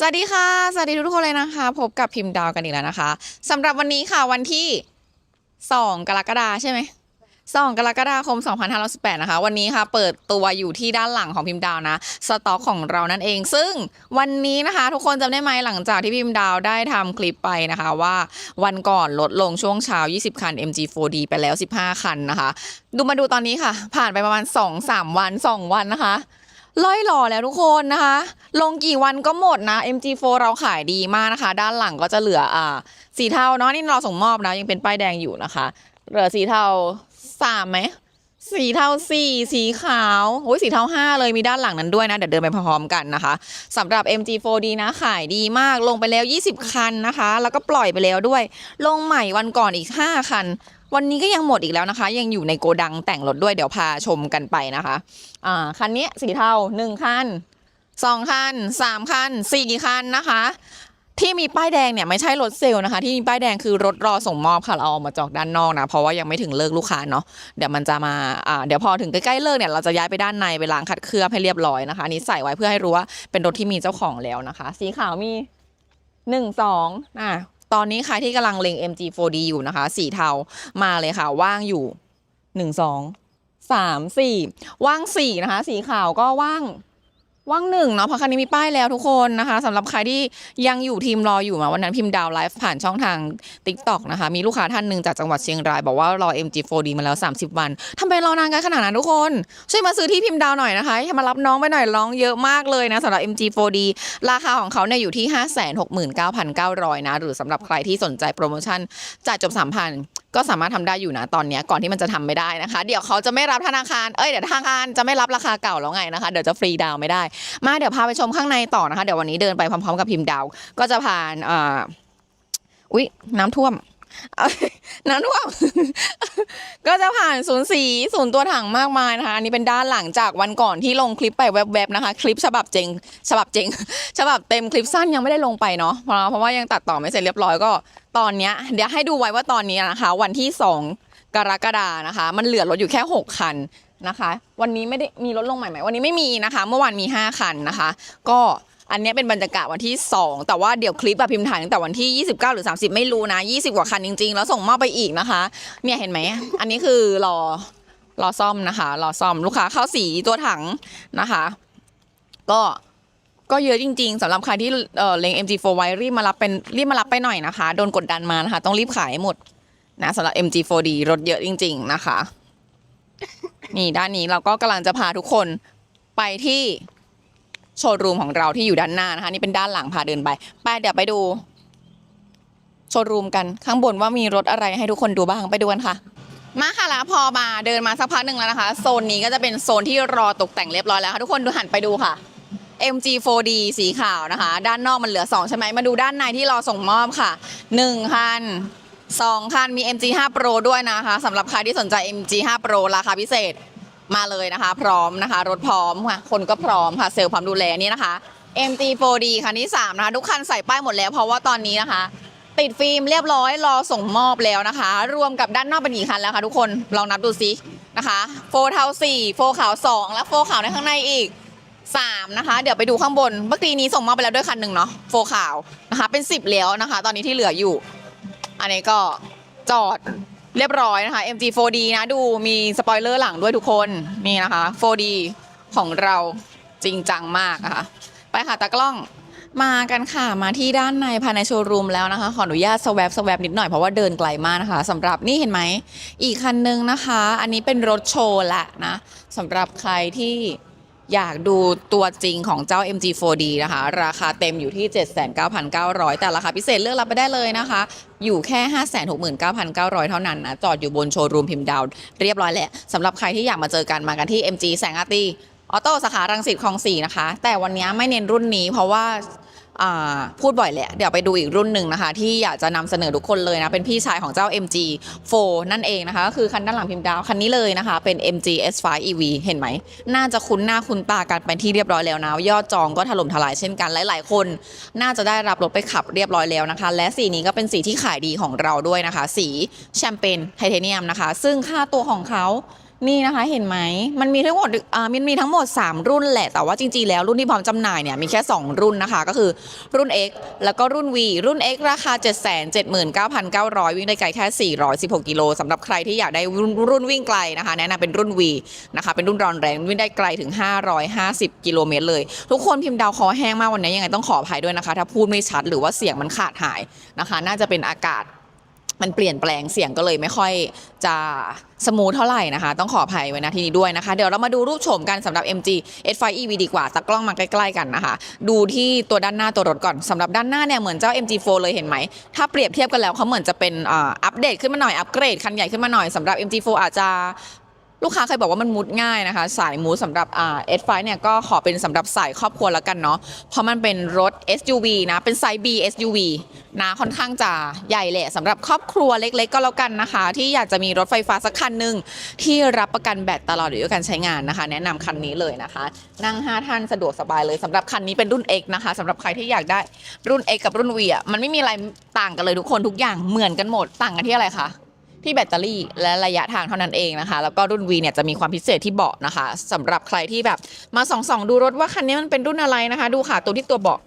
สวัสดีค่ะ สวัสดีทุกคนเลยนะคะ พบกับพิมพ์ดาวกันอีกแล้วนะคะสำหรับวันนี้ค่ะวันที่ 2 กรกฎาใช่ไหม2กรกฎาคม 2518 นะคะ วันนี้ค่ะ เปิดตัวอยู่ที่ด้านหลังของพิมพ์ดาวนะ สต็อกของเรานั่นเอง ซึ่งวันนี้นะคะ ทุกคนจำได้ไหมหลังจากที่พิมพ์ดาวได้ทำคลิปไปนะคะว่าวันก่อนลดลงช่วงเช้า 20 คัน MG4D ไปแล้ว 15 คันนะคะ ดูมาดูตอนนี้ค่ะ ผ่านไปประมาณ 2-3 วัน 2 วันนะคะ ล่อยหล่อแล้วทุกคนนะคะ ลงกี่วันก็หมดนะ MG4 เราขายดีมากนะคะ ด้านหลังก็จะเหลืออ่าสีเทาเนาะนี่เราส่งมอบนะยังเป็นป้ายแดงอยู่นะคะ เหลือสีเทาสามไหม สีเทาสี่สีขาวโอ้ยสีเทาห้าเลยมีด้านหลังนั้นด้วยนะ เดี๋ยวเดินไปพร้อมกันนะคะสำหรับ MG4D นะขายดีมากลงไปแล้ว 20 คันนะคะ แล้วก็ปล่อยไปแล้วด้วย ลงใหม่วันก่อนอีก 5 คัน วันนี้ก็ยังหมดอีกแล้วนะคะ ยังอยู่ในโกดังแต่งรถด้วยเดี๋ยวพาชมกันไปนะคะอ่าคันนี้สีเทาหนึ่งคันสองคันสามคันสี่คันนะคะ ที่มีป้ายแดงเนี่ยไม่ใช่รถเซลล์นะคะ ที่มีป้ายแดงคือรถรอส่งมอบค่ะเราเอามาจอกด้านนอกนะเพราะว่ายังไม่ถึงเลิกลูกค้าเนาะเดี๋ยวมันจะมาอ่าเดี๋ยวพอถึงใกล้ๆเลิกเนี่ยเราจะย้ายไปด้านในไปล้างขัดเคลือบให้เรียบร้อยนะคะอันนี้ใส่ไว้เพื่อให้รู้ว่าเป็นรถที่มีเจ้าของแล้วนะคะ สีขาวมีหนึ่งสองอะตอนนี้ใครที่กำลังเล็ง MG4D อยู่นะคะ สีเทามาเลยค่ะ ว่างอยู่หนึ่งสองสามสี่ว่างสี่นะคะ สีขาวก็ว่าง ว่างหนึ่งเนาะเพราะคันนี้มีป้ายแล้วทุกคนนะคะสำหรับใครที่ยังอยู่ทีมรออยู่มาวันนั้นพิมพ์ดาวไลฟ์ผ่านช่องทาง t ิ k t o k นะคะ มีลูกค้าท่านหนึ่งจากจังหวัดเชียงราย บอกว่ารอ MG4D มาแล้ว 30 วันทำไมรอนานกันขนาดนั้นทุกคน ช่วยมาซื้อที่พิมพ์ดาวหน่อยนะคะให้มารับน้องไปหน่อยร้องเยอะมากเลยนะสำหรับ MG4D ราคาของเขาเนี่ยอยู่ที่ 569,900นะหรือสำหรับใครที่สนใจโปรโมชั่นจ่ายจบ3,000ก็สามารถทำได้อยู่นะตอนนี้ก่อนที่มันจะทำไม่ได้นะคะ เดี๋ยวเขาจะไม่รับธนาคาร เอ้ยเดี๋ยวธนาคารจะไม่รับราคาเก่าแล้วไงนะคะเดี๋ยวจะฟรีดาวไม่ได้ มาเดี๋ยวพาไปชมข้างในต่อนะคะ เดี๋ยววันนี้เดินไปพร้อมๆกับพิมพ์ดาวก็จะผ่านอ่าอุ๊ยน้ำท่วม น้ำท่วม ก็จะผ่านศูนย์สีศูนย์ตัวถังมากมายนะคะ อันนี้เป็นด้านหลังจากวันก่อนที่ลงคลิปไปแวบๆนะคะ คลิปฉบับเจงฉบับเจงฉบับเต็มคลิปสั้นยังไม่ได้ลงไปเนาะเพราะเพราะว่ายังตัดต่อไม่เสร็จเรียบร้อยก็ตอนเนี้ยเดี๋ยวให้ดูไว้ว่าตอนนี้นะคะ วันที่2กรกฎานะคะ มันเหลือรถอยู่แค่ 6 คันนะคะ วันนี้ไม่ได้มีรถลงใหม่ไหมวันนี้ไม่มีนะคะ เมื่อวานมี 5 คันนะคะ ก็ อันนี้เป็นบรรยากาศวันที่ 2 แต่ว่าเดี๋ยวคลิปแบบพิมพ์ถ่ายตั้งแต่วันที่ 29 หรือ 30 ไม่รู้นะ 20 กว่าคันจริง ๆ แล้วส่งมอบไปอีกนะคะ เนี่ยเห็นไหม อันนี้คือรอรอซ่อมนะคะรอซ่อมลูกค้าเข้าสีตัวถังนะคะ ก็ก็เยอะจริง ๆสำหรับใครที่เอ่อเล็ง MG4 ไว้รีบมารับเป็นรีบมารับไปหน่อยนะคะ โดนกดดันมานะคะ ต้องรีบขายหมดนะสำหรับ MG4D รถเยอะจริง ๆ นะคะ นี่ด้านนี้เราก็กำลังจะพาทุกคนไปที่ โชว์รูมของเราที่อยู่ด้านหน้านะคะนี่เป็นด้านหลังพาเดินไปไปเดี๋ยวไปดู โชว์รูมกันข้างบนว่ามีรถอะไรให้ทุกคนดูบ้างไปดูกันค่ะ มาค่ะแล้วพอมาเดินมาสักพักหนึ่งแล้วนะคะ โซนนี้ก็จะเป็นโซนที่รอตกแต่งเรียบร้อยแล้วค่ะทุกคนดูหันไปดูค่ะ MG4D สีขาวนะคะ ด้านนอกมันเหลือ 2 ใช่ไหมมาดูด้านในที่รอส่งมอบค่ะ1คัน2คันมี MG5 Pro ด้วยนะคะสำหรับใครที่สนใจ MG5 Pro ราคาพิเศษ มาเลยนะคะ พร้อมนะคะ รถพร้อมค่ะคนก็พร้อมค่ะเซลล์พร้อมดูแลนี่นะคะ MG4D คันที่3นะคะทุกคันใส่ป้ายหมดแล้ว เพราะว่าตอนนี้นะคะ ติดฟิล์มเรียบร้อยรอส่งมอบแล้วนะคะ รวมกับด้านนอกเป็นกี่คันแล้วคะทุกคนลองนับดูซินะคะโฟเทาสี่โฟขาวสองและโฟขาวในข้างในอีกสามนะคะ เดี๋ยวไปดูข้างบนเมื่อกี้นี้ส่งมอบไปแล้วด้วยคันหนึ่งเนาะโฟขาวนะคะ เป็นสิบแล้วนะคะ ตอนนี้ที่เหลืออยู่ อันนี้ก็จอด เรียบร้อยนะคะ MG4D นะดูมีสปอยเลอร์หลังด้วยทุกคนนี่นะคะ 4D ของเราจริงจังมากะคะไปค่ะตากล้องมากันค่ะมาที่ด้านในภายในโชว์รูมแล้วนะคะ ขออนุญาตสวบสวบนิดหน่อยเพราะว่าเดินไกลมากนะคะสำหรับนี่เห็นไหมอีกคันนึงนะคะ อันนี้เป็นรถโชว์แหละนะสำหรับใครที่ อยากดูตัวจริงของเจ้า MG4D นะคะ ราคาเต็มอยู่ที่ 79,900 แต่ราคาพิเศษเลือกรับไปได้เลยนะคะ อยู่แค่ 569,900 เท่านั้นนะ จอดอยู่บนโชว์รูมพิมพ์ดาว เรียบร้อยแหละสำหรับใครที่อยากมาเจอกันมากันที่ MG แสงอาตีออโต้สาขารังสิตคลองสี่นะคะ แต่วันนี้ไม่เน้นรุ่นนี้เพราะว่า พูดบ่อยแหละเดี๋ยวไปดูอีกรุ่นหนึ่งนะคะ ที่อยากจะนำเสนอทุกคนเลยนะ เป็นพี่ชายของเจ้า MG 4 นั่นเองนะคะ ก็คือคันด้านหลังพิมพ์ดาว คันนี้เลยนะคะ เป็น MG S5 EV เห็นไหม น่าจะคุ้นหน้าคุ้นตากันไปที่เรียบร้อยแล้วนะยอดจองก็ถล่มทลายเช่นกันหลาย ๆ คน น่าจะได้รับรถไปขับเรียบร้อยแล้วนะคะ และสีนี้ก็เป็นสีที่ขายดีของเราด้วยนะคะ สีแชมเปญไทเทเนียมนะคะ ซึ่งค่าตัวของเขา นี่นะคะเห็นไหมมันมีทั้งหมดอ่ามันมีทั้งหมด 3 รุ่นแหละ แต่ว่าจริงๆ แล้วรุ่นที่พร้อมจำหน่ายเนี่ยมีแค่ 2 รุ่นนะคะ ก็คือรุ่น X แล้วก็รุ่น V รุ่น X ราคา 779,900 วิ่งได้ไกลแค่ 416 กิโลสำหรับใครที่อยากได้รุ่นวิ่งไกลนะคะ แนะนำเป็นรุ่น V นะคะเป็นรุ่นรอนแรงวิ่งได้ไกลถึง 550 กิโลเมตรเลย ทุกคนพิมพ์ดาวคอแห้งมากวันนี้ยังไงต้องขออภัยด้วยนะคะ ถ้าพูดไม่ชัดหรือว่าเสียงมันขาดหายนะคะ น่าจะเป็นอากาศ มันเปลี่ยนแปลงเสียงก็เลยไม่ค่อยจะสมูทเท่าไหร่นะคะ ต้องขออภัยไว้นะที่นี้ด้วยนะคะ เดี๋ยวเรามาดูรูปโฉมกันสำหรับ MG S5 EV ดีกว่าตักกล้องมาใกล้ๆกันนะคะ ดูที่ตัวด้านหน้าตัวรถก่อนสำหรับด้านหน้าเนี่ยเหมือนเจ้า MG4 เลยเห็นไหม ถ้าเปรียบเทียบกันแล้วเขาเหมือนจะเป็นอัปเดตขึ้นมาหน่อยอัปเกรดคันใหญ่ขึ้นมาหน่อยสำหรับ MG4 อาจจะ ลูกค้าเคยบอกว่ามันมุดง่ายนะคะ สายมูดสำหรับอ่า S5 เนี่ยก็ขอเป็นสำหรับสายครอบครัวแล้วกันเนาะเพราะมันเป็นรถ SUV นะเป็นไซส์ B SUV นะค่อนข้างจะใหญ่แหละสำหรับครอบครัวเล็กๆ ก็แล้วกันนะคะ ที่อยากจะมีรถไฟฟ้าสักคันหนึ่งที่รับประกันแบตตลอดอายุการใช้งานนะคะ แนะนำคันนี้เลยนะคะ นั่ง 5 ท่านสะดวกสบายเลยสำหรับคันนี้เป็นรุ่น X นะคะสำหรับใครที่อยากได้รุ่น X กับรุ่น V อะมันไม่มีอะไรต่างกันเลยทุกคนทุกอย่างเหมือนกันหมดต่างกันที่อะไรคะ ที่แบตเตอรี่และระยะทางเท่านั้นเองนะคะ แล้วก็รุ่น V เนี่ยจะมีความพิเศษที่เบาะนะคะสำหรับใครที่แบบมาส่องๆดูรถว่าคันนี้มันเป็นรุ่นอะไรนะคะ ดูค่ะตัวที่ตัวเบาะ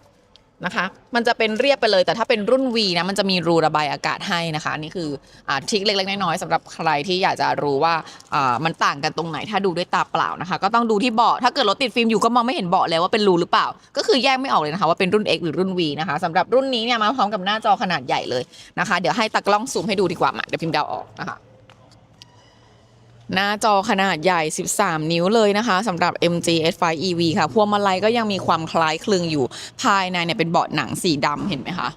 นะคะ มันจะเป็นเรียบไปเลย แต่ถ้าเป็นรุ่น V นะ มันจะมีรูระบายอากาศให้นะคะ นี่คืออทริคเล็กๆน้อยๆสำหรับใครที่อยากจะรู้ว่ามันต่างกันตรงไหน ถ้าดูด้วยตาเปล่านะคะ ก็ต้องดูที่เบาะ ถ้าเกิดรถติดฟิล์มอยู่ก็มองไม่เห็นเบาะแล้วว่าเป็นรูหรือเปล่า ก็คือแยกไม่ออกเลยนะคะว่าเป็นรุ่น X หรือรุ่น V นะคะสำหรับรุ่นนี้เนี่ยมาพร้อมกับหน้าจอขนาดใหญ่เลยนะคะ เดี๋ยวให้ตากล้องซูมให้ดูดีกว่ามาเดี๋ยวพิมพ์ดาวออกนะคะ หน้าจอขนาดใหญ่ 13 นิ้วเลยนะคะสำหรับ MG S5 EV ค่ะ พวงมาลัยก็ยังมีความคล้ายคลึงอยู่ ภายในเนี่ยเป็นเบาะหนังสีดำเห็นไหมคะ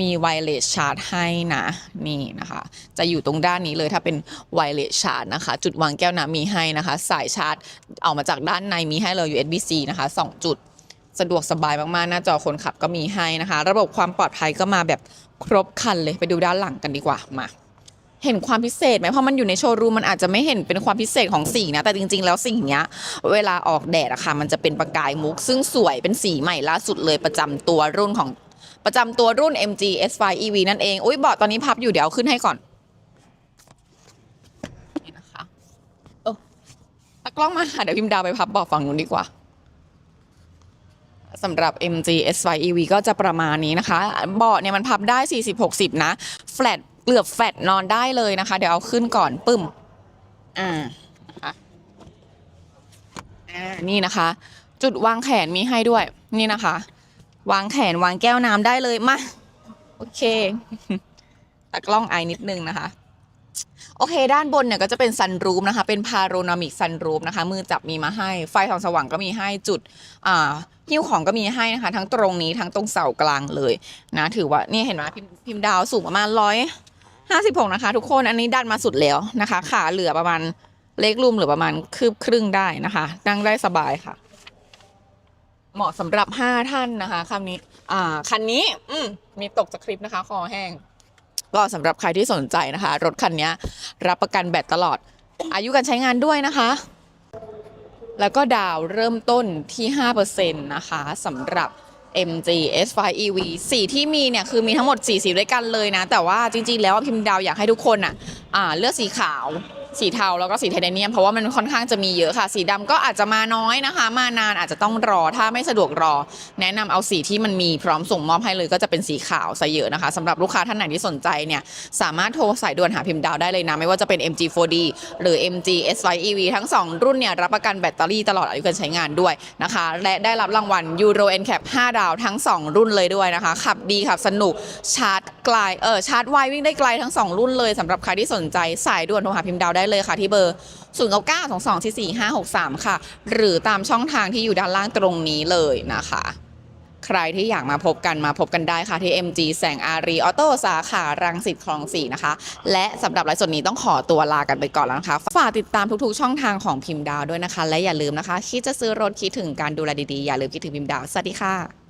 มีไวเลสชาร์จให้นะ นี่นะคะ จะอยู่ตรงด้านนี้เลยถ้าเป็นไวเลสชาร์จนะคะ จุดวางแก้วน้ำมีให้นะคะ สายชาร์จออกมาจากด้านในมีให้เลย USB-C นะคะ 2 จุดสะดวกสบายมากๆ หน้าจอคนขับก็มีให้นะคะ ระบบความปลอดภัยก็มาแบบครบครันเลย ไปดูด้านหลังกันดีกว่า มา เห็นความพิเศษไหมเพราะมันอยู่ในโชว์รูมมันอาจจะไม่เห็นเป็นความพิเศษของสีนะแต่จริง ๆ แล้วสิ่งเนี้ย เวลาออกแดดอะค่ะ มันจะเป็นประกายมุก ซึ่งสวยเป็นสีใหม่ล่าสุดเลยประจำตัวรุ่นของประจำตัวรุ่น MG S5 EV นั่นเองอุ้ยเบาะตอนนี้พับอยู่เดี๋ยวขึ้นให้ก่อนนี่นะคะเออตากล้องมาค่ะเดี๋ยวพิมดาวไปพับเบาะฝั่งนู้นดีกว่าสำหรับ MG S5 EV ก็จะประมาณนี้นะคะ เบาะเนี่ยมันพับได้ 40-60 นะ แฟลต เกือบแฟลตนอนได้เลยนะคะ เดี๋ยวเอาขึ้นก่อนปึ้ม อ่านะคะอ่านี่นะคะ จุดวางแขนมีให้ด้วย นี่นะคะ วางแขนวางแก้วน้ำได้เลยมาโอเคตักล้องไอนิดนึงนะคะ โอเค ด้านบนเนี่ยก็จะเป็นซันรูมนะคะ เป็นพาโรนามิกซันรูมนะคะ มือจับมีมาให้ ไฟส่องสว่างก็มีให้จุด อ่าหิ้วของก็มีให้นะคะ ทั้งตรงนี้ทั้งตรงเสากลางเลยนะ ถือว่านี่เห็นไหมพิมพ์พิมพ์ดาวสูงประมาณร้อย ห้าสิบหกนะคะ ทุกคนอันนี้ดันมาสุดแล้วนะคะ ขาเหลือประมาณเล็กรูมเหลือประมาณคืบครึ่งได้นะคะ นั่งได้สบายค่ะ เหมาะสำหรับห้าท่านนะคะคันนี้ อ่า คันนี้ อืมมีตกจากคลิปนะคะ คอแห้ง ก็สำหรับใครที่สนใจนะคะ รถคันนี้รับประกันแบตตลอด อายุการใช้งานด้วยนะคะ แล้วก็ดาวเริ่มต้นที่5%นะคะสำหรับ MG S5 EV สีที่มีเนี่ยคือมีทั้งหมด4สีด้วยกันเลยนะ แต่ว่าจริงๆ แล้วพิมพ์ดาวอยากให้ทุกคนอะอ่าเลือกสีขาว สีเทาแล้วก็สีไทเทเนียมเพราะว่ามันค่อนข้างจะมีเยอะค่ะ สีดำก็อาจจะมาน้อยนะคะ มานานอาจจะต้องรอถ้าไม่สะดวกรอ แนะนำเอาสีที่มันมีพร้อมส่งมอบให้เลยก็จะเป็นสีขาวซะเยอะนะคะสำหรับลูกค้าท่านไหนที่สนใจเนี่ยสามารถโทรสายด่วนหาพิมพ์ดาวได้เลยนะ ไม่ว่าจะเป็น MG4D หรือ MG S5 EV ทั้ง 2 รุ่นเนี่ยรับประกันแบตเตอรี่ตลอดอายุการใช้งานด้วยนะคะ และได้รับรางวัล Euro NCAP 5 ดาวทั้ง 2 รุ่นเลยด้วยนะคะขับดีขับสนุกชาร์จ ไกลเออชาร์จไววิ่งได้ไกลทั้ง 2 รุ่นเลยสำหรับใครที่สนใจสายด่วนโทรหาพิมพ์ดาวได้เลยค่ะที่เบอร์ 0 9 9 2 2 4 4 5 6 3 ค่ะ หรือตามช่องทางที่อยู่ด้านล่างตรงนี้เลยนะคะ ใครที่อยากมาพบกันมาพบกันได้ค่ะที่ MG แสงอารีออโต้สาขารังสิตคลองสี่นะคะ และสำหรับไลฟ์สดนี้ต้องขอตัวลากันไปก่อนแล้วนะคะฝากติดตามทุกๆ ช่องทางของพิมพ์ดาวด้วยนะคะ และอย่าลืมนะคะคิดจะซื้อรถคิดถึงการดูแลดีๆอย่าลืมคิดถึงพิมพ์ดาวสวัสดีค่ะ